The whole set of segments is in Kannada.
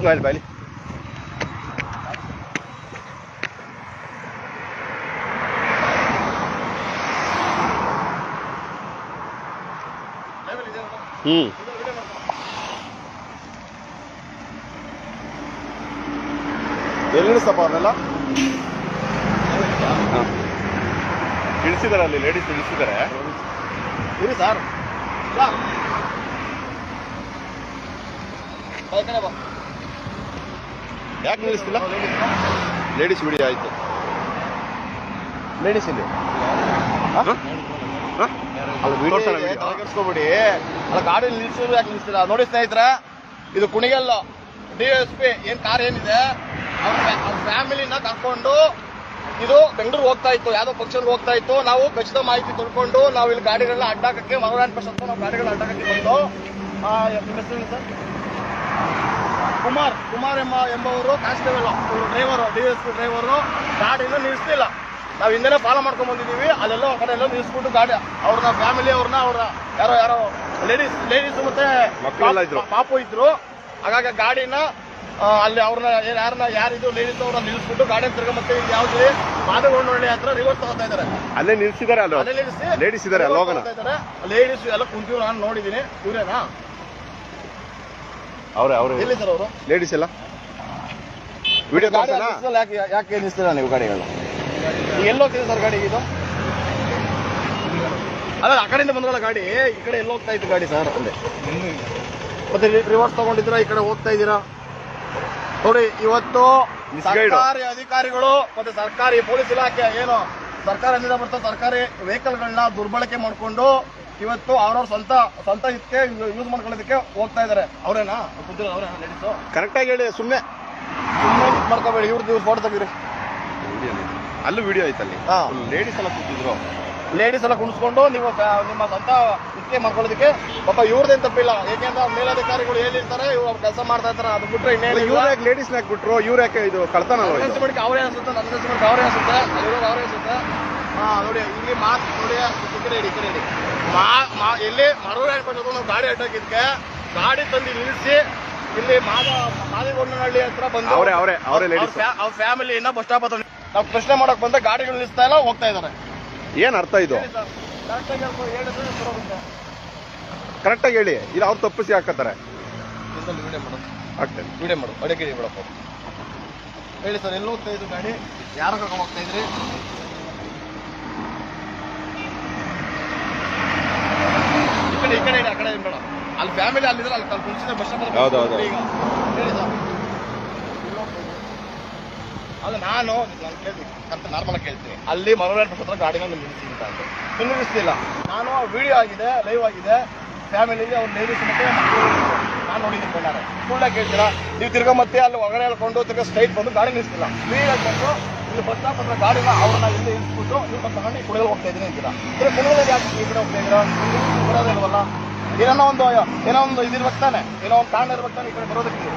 ಬಾಯ್ಲಿ ಬಾಯ್ಲಿ ಹ್ಮ್. ಎಲ್ಲಿ ನಿಲ್ಲಿಸ್ತಪ್ಪ ಅವ್ರನ್ನೆಲ್ಲ? ಇಳಿಸಿದಾರೆ ಅಲ್ಲಿ ಲೇಡೀಸ್ ಇಳಿಸಿದ್ದಾರೆ ಇರಿ ಸರ್ ಬಾ. ಯಾಕೆ ನಿಲ್ಲಿಸ್ತಿಲ್ಲ? ಲೇಡೀಸ್ ಬಿಡಿ ಆಯ್ತು. ಲೇಡೀಸ್ ಇಲ್ಲಿ? ಹ? ಅಲ್ಲ ಗಾಡಿ ನಿಲ್ಸಿದ್ರು ಯಾಕೆ ನಿಲ್ಸಿಲ್ಲ ನೋಡಿ ಸ್ನೇಹಿತರ ಇದು ಕುಣಿಗಲ್ ಡಿ ಎಸ್ ಪಿ ಏನ್ ಕಾರ್ ಏನಿದೆ? ಅವ್ರ ಫ್ಯಾಮಿಲಿನ ಕರ್ಕೊಂಡು ಇದು ಬೆಂಗಳೂರು ಹೋಗ್ತಾ ಇತ್ತು ಯಾವ್ದೋ ಫಂಕ್ಷನ್ ಹೋಗ್ತಾ ಇತ್ತು. ನಾವು ಖಚಿತ ಮಾಹಿತಿ ತಿಳ್ಕೊಂಡು ನಾವು ಇಲ್ಲಿ ಗಾಡಿಗಳನ್ನ ಅಡ್ಡಾಕಕ್ಕೆ ಮನೋರಾಯಣ ಪ್ರಸಾದ್ ನಾವು ಗಾಡಿಗಳನ್ನ ಅಡ್ಡಾಕಕ್ಕೆ ಬಂದು. ಸರ್? ಕುಮಾರ್ ಕುಮಾರ್ ಎಂಬ ಎಂಬವರು constable driver D S P driver ಗಾಡಿನ ನಿಲ್ಲಿಸ್ತಿಲ್ಲ ನಾವು ಹಿಂದೆನೆ ಫಾಲೋ ಮಾಡ್ಕೊಂಡ್ ಬಂದಿದೀವಿ ಅಲ್ಲೆಲ್ಲ ಕಡೆ ಎಲ್ಲ ನಿಲ್ಲಿಸ್ಬಿಟ್ಟು ಗಾಡಿ ಅವ್ರನ್ನ ಫ್ಯಾಮಿಲಿ ಅವ್ರನ್ನ ಅವ್ರ ಯಾರೋ ಯಾರೋ ಲೇಡೀಸ್ ಲೇಡೀಸ್ ಮತ್ತೆ. ಪಾಪ- ಇದ್ರು. ಹಾಗಾಗಿ ಗಾಡಿನ ಅಲ್ಲಿ ಅವ್ರನ್ನ ಯಾರನ್ನ ಯಾರಿದ್ರು ಲೇಡೀಸ್ ಅವ್ರನ್ನ ನಿಲ್ಲಿಸ್ಬಿಟ್ಟು ಗಾಡಿ ತಿರ್ಗ ಮತ್ತೆ ಯಾವ್ದು ಮಾದಗೊಂಡೊಳ್ಳಿ ಹತ್ರ ರಿವರ್ಸ್ ತಗೋತಾ ಇದಾರೆ ಅಲ್ಲೇ ನಿಲ್ಸಿದ್ದಾರೆ ಅಲ್ಲ? ನಿಲ್ಲಿಸಿ ಲೇಡೀಸ್ ಹೋಗೋಣ ಲೇಡೀಸ್ ಎಲ್ಲ ಕುಂತೀವಿ ನಾನು ನೋಡಿದ್ದೀನಿ ಇವ್ರೇನಾ ಅವ್ರೆ ಅವ್ರೆ. ಎಲ್ಲಿ. ಸರ್ ಅವರು ಲೇಡೀಸ್ ಎಲ್ಲ ವಿಡಿಯೋ ಯಾಕೆ ಯಾಕೆ ನಿಲ್ಲಿಸ್ತೀರಾ ನೀವು ಗಾಡಿಗಳು ಎಲ್ಲೋಗ್ತಿದೆ ಎಲ್ಲಿ ಸರ್ ಗಾಡಿ ಇದು? ಅಲ್ಲ ಆ ಕಡೆಯಿಂದ ಬಂದ್ರಲ್ಲ ಗಾಡಿ. ಈ ಕಡೆ ಎಲ್ಲ ಹೋಗ್ತಾ ಇತ್ತು ಗಾಡಿ ಸರ್? ಅಂದೆ ಮತ್ತೆ ರಿವರ್ಸ್ ತಗೊಂಡಿದ್ದೀರಾ? ಈ ಕಡೆ ಹೋಗ್ತಾ ಇದ್ದೀರಾ? ನೋಡಿ ಇವತ್ತು ಸರ್ಕಾರಿ ಅಧಿಕಾರಿಗಳು ಮತ್ತೆ ಸರ್ಕಾರಿ ಪೊಲೀಸ್ ಇಲಾಖೆ ಏನು ಸರ್ಕಾರದಿಂದ ಬರ್ತಾ ಸರ್ಕಾರಿ ವೆಹಿಕಲ್ಗಳನ್ನ ದುರ್ಬಳಕೆ ಮಾಡ್ಕೊಂಡು ಇವತ್ತು ಅವ್ರವ್ರ ಸ್ವಂತ ಸ್ವಂತ ಇದಕ್ಕೆ ಯೂಸ್ ಮಾಡ್ಕೊಳ್ಳೋದಕ್ಕೆ ಹೋಗ್ತಾ ಇದಾರೆ. ಅವ್ರೇನಾ? ಕುಂತಿರೋ ಅವ್ರೇನಾ? ಲೇಡೀಸು ಕರೆಕ್ಟಾಗಿ ಹೇಳಿ ಸುಮ್ಮನೆ ಸುಮ್ಮನೆ ಮಾಡ್ಕೋಬೇಡಿ ಇವ್ರದ್ದು ಇವ್ರು ಫೋಟೋ ತೆಗೀರಿ ಅಲ್ಲೂ. ವಿಡಿಯೋ ಐತಲ್ಲಿ ಹಾ. ಲೇಡೀಸ್ ಎಲ್ಲ ಕೂತಿದ್ರು. ಲೇಡೀಸ್ ಎಲ್ಲ ಕುಣಿಸ್ಕೊಂಡು ನೀವು ನಿಮ್ಮ ಸ್ವಂತ ಇದಕ್ಕೆ ಮಾಡ್ಕೊಳ್ಳೋದಕ್ಕೆ ಪಾಪ ಇವ್ರದ್ದೇನು ತಪ್ಪಿಲ್ಲ. ಏಕೆಂದ್ರೆ ಅವ್ರ ಮೇಲಧಿಕಾರಿಗಳು ಹೇಳಿರ್ತಾರೆ ಇವ್ರು ಕೆಲಸ ಮಾಡ್ತಾ ಇರ್ತಾರೆ ಅದು ಬಿಟ್ರೆ ಇನ್ನೇನು ಇವ್ರು ಯಾಕೆ ಲೇಡೀಸ್ನ ಹಾಕ್ಬಿಟ್ರು ಇವ್ರು ಯಾಕೆ ಇದು ಕಳ್ತಾನಲ್ವ ಇದು ಅನ್ಸ್ಬಿಟ್ಟು ಅವ್ರೇ ಅನ್ಸುತ್ತೆ ನನ್ನ ಅವ್ರೇ ಅನ್ಸುತ್ತೆ ಅಲ್ಲಿರೋದು ಅವ್ರೇ ಅನ್ಸುತ್ತೆ. ಹಾ ನೋಡಿ ಇಲ್ಲಿ ಮಾತು ನೋಡಿ ಈ ಕಡೆ ಇಡಿ ಮಾ ಮಾ ಇಲ್ಲಿ ಮರಳು ಹೇಳ್ಕೊಂಡು ನಾವು ಗಾಡಿ ಅಡ್ಡಾಕಿದ್ಕೆ ಗಾಡಿ ತಂದು ನಿಲ್ಲಿಸಿ ಇಲ್ಲಿ ಮಾದ ಮಾದಿಗೊಂಡನಹಳ್ಳಿ ಹತ್ರ ಬಂದು ಅವರೇ ಅವರೇ ಅವರೇ ಅವ್ರ ಫ್ಯಾಮಿಲಿನ ಬಸ್ ಸ್ಟಾಪ್ ಹತ್ರ ನಾವು ಪ್ರಶ್ನೆ ಮಾಡಕ್ ಬಂದ ಗಾಡಿಗಳು ನಿಲ್ಲಿಸ್ತಾ ಇಲ್ಲ ಹೋಗ್ತಾ ಇದ್ದಾರೆ. ಏನ್ ಅರ್ಥ ಇದು? ಕರೆಕ್ಟಾಗಿ ಹೇಳಿ ಇಲ್ಲ ಅವ್ರು ತಪ್ಪಿಸಿ ಹಾಕತ್ತಾರೆ. ವಿಡಿಯೋ ಮಾಡು. ಆಗ್ತದೆ ವಿಡಿಯೋ ಮಾಡು. ಬಿಡಪ್ಪ. ಹೇಳಿ ಸರ್ ಎಲ್ಲಿ ಹೋಗ್ತಾ ಇದ್ರು ಗಾಡಿ? ಯಾರ ಹೋಗ್ತಾ ಇದ್ರಿ ಕಡೆ ಈ ಕಡೆ ಇಡಿ, ಆ ಕಡೆ ಏನು ಬೇಡ. ಅಲ್ಲಿ ಫ್ಯಾಮಿಲಿ ಅಲ್ಲಿದ್ರೆ ಅಲ್ಲಿ ಅಲ್ಲಿ ಕುಣಿಸಿದ ಬಸ್ ಸ್ಟಾಪ್ ಹೌದು, ಹೌದು. ಈಗ ಹೇಳಿ ಸರ್? ಅಲ್ಲ ನಾನು ನಾನು ಕೇಳ್ತೀನಿ ಅಂತ ನಾರ್ಮಲ್ ಕೇಳ್ತೀನಿ. ಅಲ್ಲಿ ಮನೋರಾಯಣ ಬಸ್ ಹತ್ರ ಗಾಡಿನ ನಿಲ್ಲಿಸಿ ಅಂತ ಅಂದ್ರು. ಇನ್ನು ನಿಲ್ಲಿಸ್ತಿಲ್ಲ ನಾನು ವಿಡಿಯೋ ಆಗಿದೆ ಲೈವ್ ಆಗಿದೆ. ಫ್ಯಾಮಿಲಿಗೆ ಅವ್ರು ಲೇಡೀಸ್ ಮತ್ತೆ ಮಕ್ಕಳು ನಾನು ನೋಡಿದ್ದೀನಿ ಕಣ್ಣಾರೆ ಸುಳ್ಳಾಗಿ ಕೇಳ್ತೀರಾ? ನೀವು ತಿರ್ಗಾ ಮತ್ತೆ ಅಲ್ಲಿ ಹೊರಗಡೆ ಹೇಳ್ಕೊಂಡು ತಿರ್ಗಾ ಸ್ಟ್ರೈಟ್ ಬಂದು ಗಾಡಿ ನಿಲ್ಲಿಸ್ತಿಲ್ಲ ಫ್ರೀ ಬಂದು ಇಲ್ಲಿ ಬಸ್ ಸ್ಟಾಪ್ ಹತ್ರ ಗಾಡಿನ ಅವ್ರನ್ನ ಇಲ್ಲಿ ಇಳಿಸ್ಬಿಟ್ಟು ನೀವು ತಗೊಂಡು ಕುಡಿಯಲು ಹೋಗ್ತಾ ಇದ್ದೀನಿ ಅಂತೀರಾ? ಅಂದ್ರೆ ಕುಡಿಯೋದಲ್ಲಿ ಯಾಕೆ ಈ ಕಡೆ ಹೋಗ್ತಾ ಇದ್ದೀರಾ? ಬರೋದಿಲ್ವಲ್ಲ ಏನೋ ಒಂದು ಏನೋ ಒಂದು ಇದಿರ್ಬೇಕು ತಾನೆ. ಏನೋ ಒಂದು ಕಾರಣ ಇರ್ಬೇಕು ತಾನೆ ಈ ಕಡೆ ಬರೋದಕ್ಕೆ.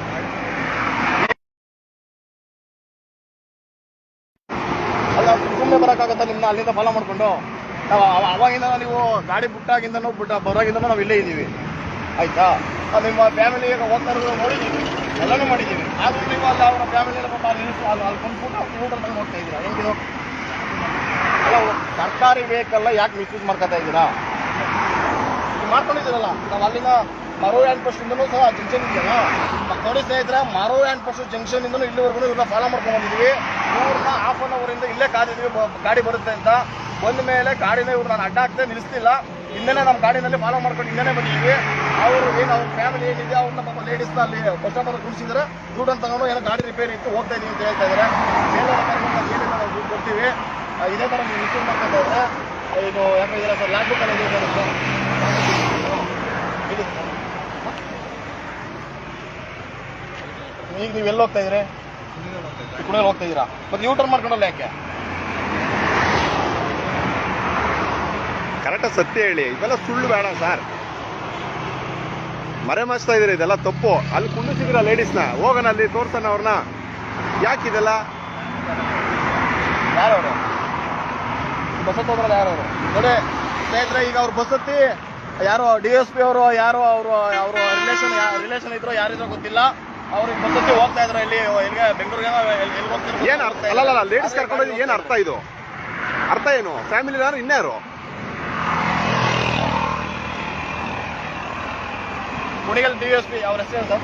ಅಲ್ಲ ಸುಮ್ಮನೆ ಬರೋಕ್ಕಾಗತ್ತಾ ನಿಮ್ಮನ್ನ ಅಲ್ಲಿಂದ ಫಾಲೋ ಮಾಡ್ಕೊಂಡು? ನಾವು ಅವಾಗಿಂದ ನೀವು ಗಾಡಿ ಬಿಟ್ಟಾಗಿಂದ ಬಿಟ್ಟ ಬರೋಗಿಂದ ನಾವು ಇಲ್ಲೇ ಇದ್ದೀವಿ. ಆಯ್ತಾ? ನಿಮ್ಮ ಫ್ಯಾಮಿಲಿ ಹೋಗ್ತಾ ಇರೋದು ನೋಡಿದ್ದೀವಿ. ಎಲ್ಲನೂ ಮಾಡಿದ್ದೀವಿ. ಆದ್ರೂ ನೀವು ಅಲ್ಲಿ ಅವರ ಫ್ಯಾಮಿಲಿ ಪಾಪ ಅಲ್ಲಿ ನಿಲ್ಸಿ ಅಲ್ಲಿ ಅಲ್ಲಿ ಬಂದ್ಬಿಟ್ಟು ಹೋಗ್ತಾ ಇದ್ದೀರಾ? ಅಲ್ಲ ಸರ್ಕಾರಿ ವೆಹಿಕಲ್ನ ಯಾಕೆ ಮಿಸ್ಯೂಸ್ ಮಾಡ್ಕೊತಾ ಇದ್ದೀರಾ? ಇದು ಮಾಡ್ಕೊಂಡಿದ್ದೀರಲ್ಲ? ನಾವು ಅಲ್ಲಿಂದ ಮರೋ ಆ್ಯಂಡ್ ಪೋಸ್ಟಿಂದನೂ ಸಹ ಜಂಕ್ಷನ್ ಇದೆಯಲ್ಲ? ನೋಡಿ ಸ್ನೇಹಿತರೆ ಮರೋ ಹ್ಯಾಂಡ್ ಪೋಸ್ಟ್ ಜಂಕ್ಷನ್ ಇಂದನೂ ಇಲ್ಲಿವರೆಗೂ ಇವ್ರನ್ನ ಫಾಲೋ ಮಾಡ್ಕೊಂಡು ಬಂದಿದ್ದೀವಿ. ಇವ್ರನ್ನ ಹಾಫ್ ಅವರ್ ಇಂದ ಇಲ್ಲೇ ಕಾದಿದ್ವಿ ಗಾಡಿ ಬರುತ್ತೆ ಅಂತ. ಬಂದ ಮೇಲೆ ಗಾಡಿನ ಇವ್ರು ನಾನು ಅಡ್ಡ ನಿಲ್ಲಿಸ್ತಿಲ್ಲ. ಹಿಂದೆನೇ ನಮ್ಮ ಗಾಡಿನಲ್ಲಿ ಫಾಲೋ ಮಾಡ್ಕೊಂಡು ಹಿಂದೆನೇ ಬಂದಿದ್ವಿ ಅವರು ಏನು, ಅವ್ರ ಫ್ಯಾಮಿಲಿ ಏನಿದೆ ಅವ್ರನ್ನ ಪಾಪ ಲೇಡೀಸ್ನ ಅಲ್ಲಿ ಬಸ್ ಸ್ಟಾಪ್ ಹತ್ರ ಅಂತ ತಗೊಂಡು ಏನೋ ಗಾಡಿ ರಿಪೇರಿ ಇತ್ತು, ಹೋಗ್ತಾ ಇದೀವಿ ಅಂತ ಹೇಳ್ತಾ ಇದ್ದಾರೆ ಕರ್ಕೊಂಡು ನಾವು ದುಡ್ಡು ಕೊಡ್ತೀವಿ. ಇದೇ ಥರ ನೀವು ಮಾಡ್ತಾ ಇದ್ರೆ ಇದು ಯಾಕಂದ್ರೆ ಸರ್ ಲ್ಯಾಬ್ ಬುಕ್ ಇದೆ ಸರ್. ಈಗ ನೀವು ಎಲ್ಲಿ ಹೋಗ್ತಾ ಇದ್ರಿ? ಕುಡಿಯಲ್ಲಿ ಹೋಗ್ತಾ ಇದೀರಾ ಮತ್ತೆ ಯೂ ಟರ್ನ್ ಮಾಡ್ಕೊಂಡಲ್ಲ ಯಾಕೆ? ಕರೆಕ್ಟಾಗಿ ಸತ್ಯ ಹೇಳಿ. ಇವೆಲ್ಲ ಸುಳ್ಳು ಬೇಡ ಸರ್. ಮರೆ ಮಾಚ್ತಾ ಇದ್ರಿ ಇದೆಲ್ಲ ತಪ್ಪು. ಅಲ್ಲಿ ಕುಂಡಿಸಿದ್ರ ಲೇಡೀಸ್ನ ಹೋಗೋಣ ಅಲ್ಲಿ ತೋರ್ಸೋಣ ಅವ್ರನ್ನ. ಯಾಕಿದೆಲ್ಲ ಯಾರವರು? ಬಸ್ ಹತ್ತೋದ್ರಲ್ಲ ಯಾರವರು ನೋಡಿ ಸ್ನೇಹಿತರೆ ಈಗ ಅವ್ರು ಬಸ್ ಹತ್ತಿ ಯಾರೋ ಡಿ ಎಸ್ ಪಿ ಅವರು ಯಾರು ಅವರು ಅವರು ರಿಲೇಷನ್ ರಿಲೇಷನ್ ಇದ್ರು ಯಾರಿದ್ರು ಗೊತ್ತಿಲ್ಲ. ಅವ್ರಿಗೆ ಬಸತ್ತಿ ಹೋಗ್ತಾ ಇದ್ರು ಇಲ್ಲಿ ಎಲ್ಲಿಗೆ ಬೆಂಗಳೂರಿಗೆ ಏನ್ ಅರ್ಥ? ಅಲ್ಲ ಲೇಡೀಸ್ ಕರ್ಕೊಂಡು ಏನು ಏನ್ ಅರ್ಥ ಇದು? ಅರ್ಥ ಏನು? ಫ್ಯಾಮಿಲಿ ಇನ್ಯಾರು? ಕುಣಿಗಲ್ ಡಿ ಎಸ್ ಪಿ ಅವ್ರ ಹೆಸರು ಸರ್?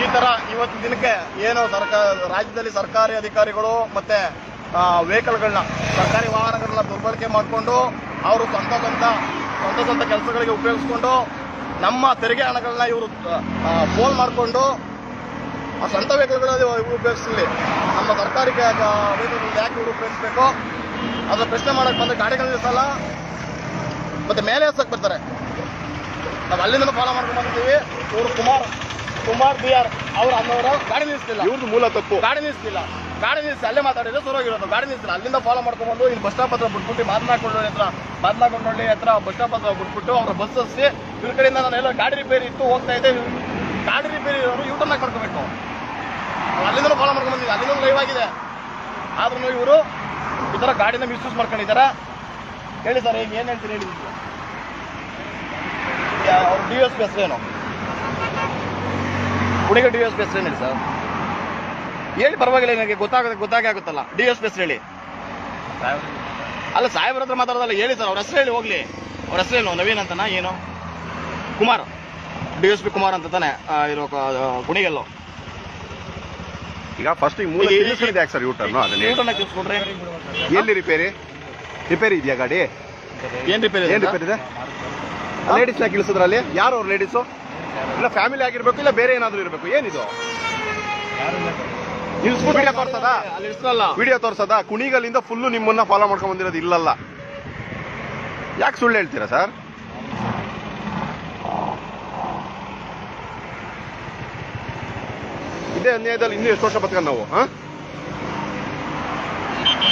ಈ ತರ ಇವತ್ತಿನ ದಿನಕ್ಕೆ ಏನು ಸರ್ಕಾರ, ರಾಜ್ಯದಲ್ಲಿ ಸರ್ಕಾರಿ ಅಧಿಕಾರಿಗಳು ಮತ್ತೆ ವೆಹಿಕಲ್ಗಳನ್ನ, ಸರ್ಕಾರಿ ವಾಹನಗಳನ್ನ ದುರ್ಬಳಕೆ ಮಾಡಿಕೊಂಡು, ಅವರು ಸ್ವಂತ ಸ್ವಂತ ಸ್ವಂತ ಸ್ವಂತ ಕೆಲಸಗಳಿಗೆ ಉಪಯೋಗಿಸ್ಕೊಂಡು, ನಮ್ಮ ತೆರಿಗೆ ಹಣಗಳನ್ನ ಇವರು ಪೋಲ್ ಮಾಡಿಕೊಂಡು, ಆ ಸ್ವಂತ ವೆಹಿಕಲ್ಗಳಲ್ಲಿ ಉಪಯೋಗಿಸಲಿ. ನಮ್ಮ ಸರ್ಕಾರಿ ವೆಹಿಕಲ್ ಯಾಕೆ ಇವರು ಉಪಯೋಗಿಸ್ಬೇಕು? ಅದ್ರ ಪ್ರಶ್ನೆ ಮಾಡಕ್ ಬಂದ್ರೆ ಗಾಡಿಗಳು ಸಲ. ಮತ್ತೆ ಮೇಲೆ ಹಚ್ಚಕ್ ಬರ್ತಾರೆ. ನಾವು ಅಲ್ಲಿಂದ ಫಾಲೋ ಮಾಡ್ಕೊಂಡು ಬಂದಿದ್ದೀವಿ. ಇವರು ಕುಮಾರ್ ಕುಮಾರ್ ಬಿ ಆರ್ ಅವ್ರು ಅನ್ನೋರು ಗಾಡಿ ನಿಲ್ಲಿಸ್ತಿಲ್ಲ ಇವ್ರದ್ದು ಮೂಲ ತಪ್ಪು. ಗಾಡಿ ನಿಲ್ಲಿಸ್ತಿಲ್ಲ ಗಾಡಿ ನಿಲ್ಲಿಸಿ ಅಲ್ಲೇ ಮಾತಾಡಿದ್ರೆ ಸರೋಗಿರೋದು. ಗಾಡಿ ನಿಲ್ಲಿಸಿಲ್ಲ ಅಲ್ಲಿಂದ ಫಾಲೋ ಮಾಡ್ಕೊಂಡು ಬಂದು ಇಲ್ಲಿ ಬಸ್ ಸ್ಟಾಪ್ ಹತ್ರ ಬಿಟ್ಬಿಟ್ಟು ಮಾತನಾಡ್ಕೊಂಡು ಹತ್ರ ಮಾತನಾಡ್ಕೊಂಡು ಹತ್ರ ಬಸ್ ಸ್ಟಾಪ್ ಹತ್ರ ಬಿಟ್ಬಿಟ್ಟು ಅವ್ರ ಬಸ್ ಹಸಿ ಇವ್ರ ಕಡೆಯಿಂದ ನಾನು ಎಲ್ಲ ಗಾಡಿ ರಿಪೇರಿ ಇತ್ತು ಹೋಗ್ತಾ ಇದ್ದೆ. ಗಾಡಿ ರಿಪೇರಿ ಇರೋರು ಯೂಟರ್ನ್ ಹಾಕಿ ಮಾಡ್ಕೋಬೇಕು ಅಲ್ಲಿಂದ ಫಾಲೋ ಮಾಡ್ಕೊಂಡು ಬಂದಿದ್ದೀವಿ. ಅಲ್ಲಿಂದ ಲೈವ್ ಆಗಿದೆ. ಆದ್ರೂ ಇವರು ಈ ಥರ ಗಾಡಿನ ಮಿಸ್ಯೂಸ್ ಮಾಡ್ಕೊಂಡಿದ್ದಾರೆ? ಹೇಳಿ ಸರ್ ಈಗ ಏನು ಹೇಳ್ತೀರಿ, ಹೇಳಿ. ಅವ್ರ ಡಿ ಎಸ್ ಪಿ ಹೆಸರೇನು? ಹುಡುಗ ಡಿ ಎಸ್ ಪಿ ಹೆಸರೇನು ಹೇಳಿ ಸರ್ ಹೇಳಿ, ಪರವಾಗಿಲ್ಲ ನನಗೆ ಗೊತ್ತಾಗುತ್ತೆ ಗೊತ್ತಾಗೇ ಆಗುತ್ತಲ್ಲ. ಡಿ ಎಸ್ ಪಿ ಹೆಸರು ಹೇಳಿ. ಅಲ್ಲ, ಸಾಹೇಬ್ರ ಹತ್ರ ಮಾತಾಡೋದಲ್ಲ, ಹೇಳಿ ಸರ್ ಅವ್ರ ಹೆಸರು ಹೇಳಿ, ಹೋಗ್ಲಿ. ಅವ್ರ ಹೆಸರೇನು ನವೀನ್ ಅಂತನಾ, ಏನು? Kumar. D S P Kumar ಅಂತ ತಾನೆ ಇರೋ ಕುಣಿಗೆಲ್ಲೋ. ಈಗ ಫಸ್ಟ್ ಈ ಮೂಲ ತಿಳಿಸ್ಕೊಂಡಿದೆ ಯಾಕೆ ಸರ್ ಯೂಟರ್ನು ಅದನ್ನ. ಎಲ್ಲಿ ರಿಪೇರಿ ರಿಪೇರಿ ಇದೆಯಾ ಗಾಡಿ? ಏನ್ ರಿಪೇರಿ ಏನ್ ರಿಪೇರಿ ಇದೆ? ಲೇಡೀಸ್ ಇಳಿಸಿದ್ರ ಇಳಿಸಿದ್ರಲ್ಲಿ ಯಾರು ಅವ್ರು ಲೇಡೀಸು ಇಲ್ಲ ಫ್ಯಾಮಿಲಿ ಆಗಿರ್ಬೇಕು ಇಲ್ಲ ಬೇರೆ ಏನಾದ್ರೂ ಇರಬೇಕು? ಏನಿದು? ನಿಲ್ಸ್ಬಿಟ್ಟು ವಿಡಿಯೋ ತೋರ್ಸದ? ಅಲ್ಲಿ ವಿಡಿಯೋ ತೋರ್ಸದ? ಕುಣಿಗಲ್ಲಿಂದ ಫುಲ್ಲು ನಿಮ್ಮನ್ನ ಫಾಲೋ ಮಾಡ್ಕೊಂಡ್ ಬಂದಿರೋದು ಇಲ್ಲಲ್ಲ. ಯಾಕೆ ಸುಳ್ಳು ಹೇಳ್ತೀರಾ ಸರ್ ಇದೇ ಅನ್ಯಾಯದಲ್ಲಿ ಇನ್ನೂ ಎಷ್ಟು ವರ್ಷ ಬದುಕ ನಾವು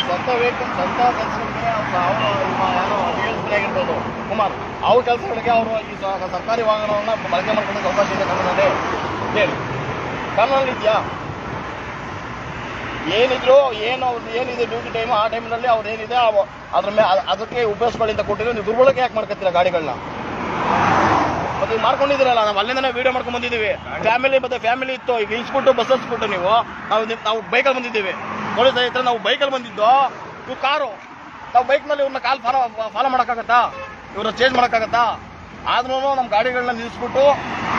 ಸ್ವಂತ ವೆಹಿಕಲ್ ಸ್ವಂತ ಕೆಲಸಗಳಿಗೆ ಯಾರೋ ಕುಮಾರ್, ಅವ್ರ ಕೆಲಸಗಳಿಗೆ ಅವರು ಈ ಸರ್ಕಾರಿ ವಾಹನವನ್ನ ಬಳಕೆ ಮಾಡ್ಕೊಂಡು ಅವಕಾಶ ಇದೆ ಕನ್ನಡದಲ್ಲಿ. ಹೇಳಿ. ಕನ್ನಡದಲ್ಲಿ ಇದೆಯಾ? ಏನಿದ್ರು ಏನು ಅವ್ರದ್ದು ಏನಿದೆ ಡ್ಯೂಟಿ ಟೈಮ್ ಆ ಟೈಮ್ನಲ್ಲಿ ಅವ್ರು ಏನಿದೆ ಅದ್ರ ಮೇಲೆ ಅದಕ್ಕೆ ಉಪಯೋಗಿಸ್ಕೊಳ್ಳಿ ಅಂತ ಕೊಟ್ಟಿದ್ರು. ನೀವು ದುರ್ಬಳಕೆ ಯಾಕೆ ಮಾಡ್ಕೊತೀರಾ ಗಾಡಿಗಳನ್ನ ಮತ್ತೆ ಮಾಡ್ಕೊಂಡಿದ್ದೀರಲ್ಲ, ನಾವು ಅಲ್ಲಿಂದನೇ ವಿಡಿಯೋ ಮಾಡ್ಕೊಂಡು ಬಂದಿದ್ದೀವಿ. ಫ್ಯಾಮಿಲಿ ಮತ್ತೆ ಫ್ಯಾಮಿಲಿ ಇತ್ತು, ಈಗ ಇಳಿಸ್ಬಿಟ್ಟು ಬಸ್ ಹಚ್ಬಿಟ್ಟು ನೀವು, ನಾವು ನಿಮ್- ನಾವು ಬೈಕಲ್ಲಿ ಬಂದಿದ್ದೀವಿ. ನೋಡಿ ಸ್ನೇಹಿತರೆ, ನಾವು ಬೈಕಲ್ಲಿ ಬಂದಿದ್ದು, ಇವು ಕಾರು, ನಾವು ಬೈಕ್ನಲ್ಲಿ ಇವ್ರನ್ನ ಕಾಲ್ ಫಾಲೋ ಫಾಲೋ ಮಾಡೋಕ್ಕಾಗತ್ತಾ? ಇವ್ರನ್ನ ಚೇಂಜ್ ಮಾಡೋಕ್ಕಾಗತ್ತಾ? ಆದ್ರೂ ನಮ್ಮ ಗಾಡಿಗಳನ್ನ ನಿಲ್ಲಿಸ್ಬಿಟ್ಟು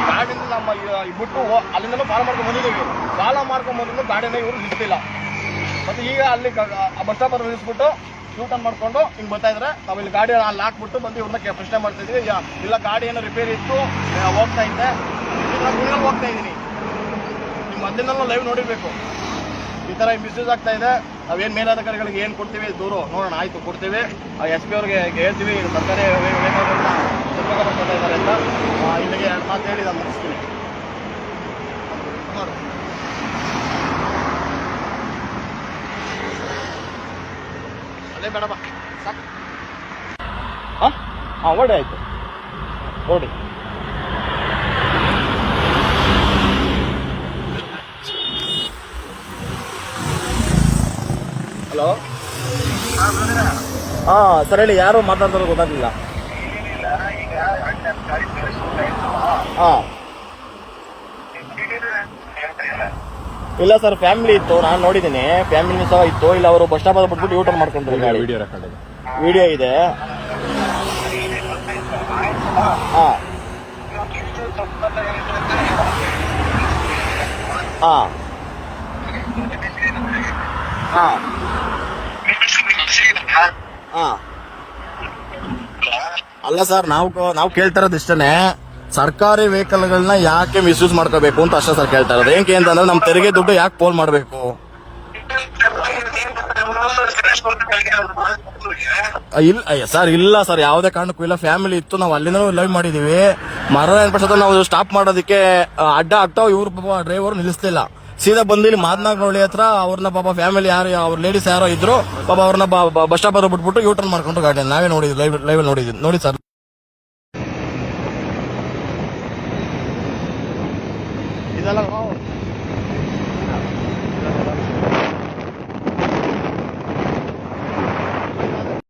ಗಾಡಿನ ನಮ್ಮ ಈ ಬಿಟ್ಟು ಅಲ್ಲಿಂದಲೂ ಫಾಲೋ ಮಾಡ್ಕೊಂಡು ಬಂದಿದ್ದೀವಿ. ಫಾಲೋ ಮಾಡ್ಕೊಂಡು ಬಂದಿದ್ದು ಗಾಡಿನ ಇವರು ನಿಲ್ಲಿಸ್ತಿಲ್ಲ ಮತ್ತೆ ಈಗ ಅಲ್ಲಿ ಬಸ್ ಸ್ಟಾಪ್ ಅಲ್ಲಿ ನಿಲ್ಲಿಸ್ಬಿಟ್ಟು ಟರ್ನ್ ಮಾಡ್ಕೊಂಡು ಹಿಂಗ್ ಬರ್ತಾ ಇದ್ರೆ ನಾವು ಇಲ್ಲಿ ಗಾಡಿ ಅಲ್ಲಿ ಹಾಕ್ಬಿಟ್ಟು ಬಂದು ಇವ್ರನ್ನ ಪ್ರಶ್ನೆ ಮಾಡ್ತಾ ಇದೀವಿ. ಇಲ್ಲ, ಗಾಡಿ ಏನೋ ರಿಪೇರಿ ಇತ್ತು ಹೋಗ್ತಾ ಇದ್ದೆ. ಹೋಗ್ತಾ ಇದ್ದೀನಿ. ನಿಮ್ಮ ಮಧ್ಯದಲ್ಲಿ ಲೈವ್ ನೋಡಿರ್ಬೇಕು. ಈ ತರ ಮಿಸ್ಯೂಸ್ ಆಗ್ತಾ ಇದೆ. ನಾವೇನ್ ಮೇಲಾಧಿಕಾರಿಗಳಿಗೆ ಏನ್ ಕೊಡ್ತೀವಿ, ದೂರು ನೋಡೋಣ, ಆಯ್ತು, ಕೊಡ್ತೀವಿ. ಎಸ್ ಪಿ ಅವ್ರಿಗೆ ಹೇಳ್ತೀವಿ ಸರ್ಕಾರಿ ವೇತನಗಳನ್ನ ದುರುಪಯೋಗ ಇದ್ದಾರೆ ಅಂತ. ಇಲ್ಲಿಗೆ ಮಾತು ಹೇಳಿ ನಾನು ಮುಗಿಸ್ತೀನಿ ಅಲ್ಲೇ ಬೇಡಪ್ಪ ಸಾಕು. ಹಾಂ? ಹಾಂ ಓಡಿ ಆಯ್ತು. ಓಡಿ ಹಲೋ? ಹಾಂ ಸರ್ ಹೇಳಿ ಯಾರು ಮಾತಾಡ್ತಾರೋ ಗೊತ್ತಾಗಲಿಲ್ಲ. ಹಾಂ. ಇಲ್ಲ ಸರ್ ಫ್ಯಾಮಿಲಿ ಇತ್ತು ನಾನು ನೋಡಿದ್ದೀನಿ ಫ್ಯಾಮಿಲಿ ಸಹ ಇತ್ತು. ಇಲ್ಲ ಅವರು ಬಸ್ ಸ್ಟಾಪ್ ಬಿಟ್ಬಿಟ್ಟು ಯೂಟರ್ನ್ ಮಾಡ್ಕೊಂಡ್ರು ಗಾಡಿ. ವಿಡಿಯೋ ರೆಕಾರ್ಡ್ ಇದೆ ವಿಡಿಯೋ ಇದೆ. ಹಾಂ. ಹಾಂ. ಹಾಂ. ಹಾ. ಅಲ್ಲ ಸರ್ ನಾವು ನಾವು ಕೇಳ್ತಾ ಇರೋದು ಇಷ್ಟನೇ. ಸರ್ಕಾರಿ ವೆಹಿಕಲ್ಗಳನ್ನ ಯಾಕೆ ಮಿಸ್ಯೂಸ್ ಮಾಡ್ಕೋಬೇಕು ಅಂತ ಅಷ್ಟೇ ಸರ್ ಕೇಳ್ತಾ ಇರೋದು. ಏನಕ್ಕೆ ಅಂತಂದ್ರೆ ನಮ್ಮ ತೆರಿಗೆ ದುಡ್ಡು ಯಾಕೆ ಪೋಲ್ ಮಾಡಬೇಕು? ಇಲ್ಲ ಸರ್ ಇಲ್ಲ ಸರ್, ಯಾವುದೇ ಕಾರಣಕ್ಕೂ ಇಲ್ಲ. ಫ್ಯಾಮಿಲಿ ಇತ್ತು, ನಾವು ಅಲ್ಲಿಂದ ಲೈವ್ ಮಾಡಿದೀವಿ. ಮರ ಪಕ್ಷದ ನಾವು ಸ್ಟಾಪ್ ಮಾಡೋದಕ್ಕೆ ಅಡ್ಡ ಆಗ್ತಾವ ಇವ್ರು ಪಾಪ ಡ್ರೈವರ್ ನಿಲ್ಲಿಸ್ಲಿಲ್ಲ. ಸೀದಾ ಬಂದು ಇಲ್ಲಿ ಮಾದನಾಗ್ನಹಳ್ಳಿ ಹತ್ರ, ಅವ್ರನ್ನ ಪಾಪ ಫ್ಯಾಮಿಲಿ ಯಾರು, ಅವ್ರ ಲೇಡೀಸ್ ಯಾರೋ ಇದ್ರು, ಪಾಪ ಅವ್ರನ್ನ ಬಸ್ ಸ್ಟಾಪ್ ಹತ್ರ ಬಿಟ್ಬಿಟ್ಟು ಯೂ ಟರ್ನ್ ಮಾಡ್ಕೊಂಡು ಗಾಡಿ ನಾವೇ ನೋಡಿದ್ವಿ ಲೈವ್ ಲೈವ್ ನೋಡಿದ್ವಿ ನೋಡಿ ಸರ್. ಇದೆಲ್ಲ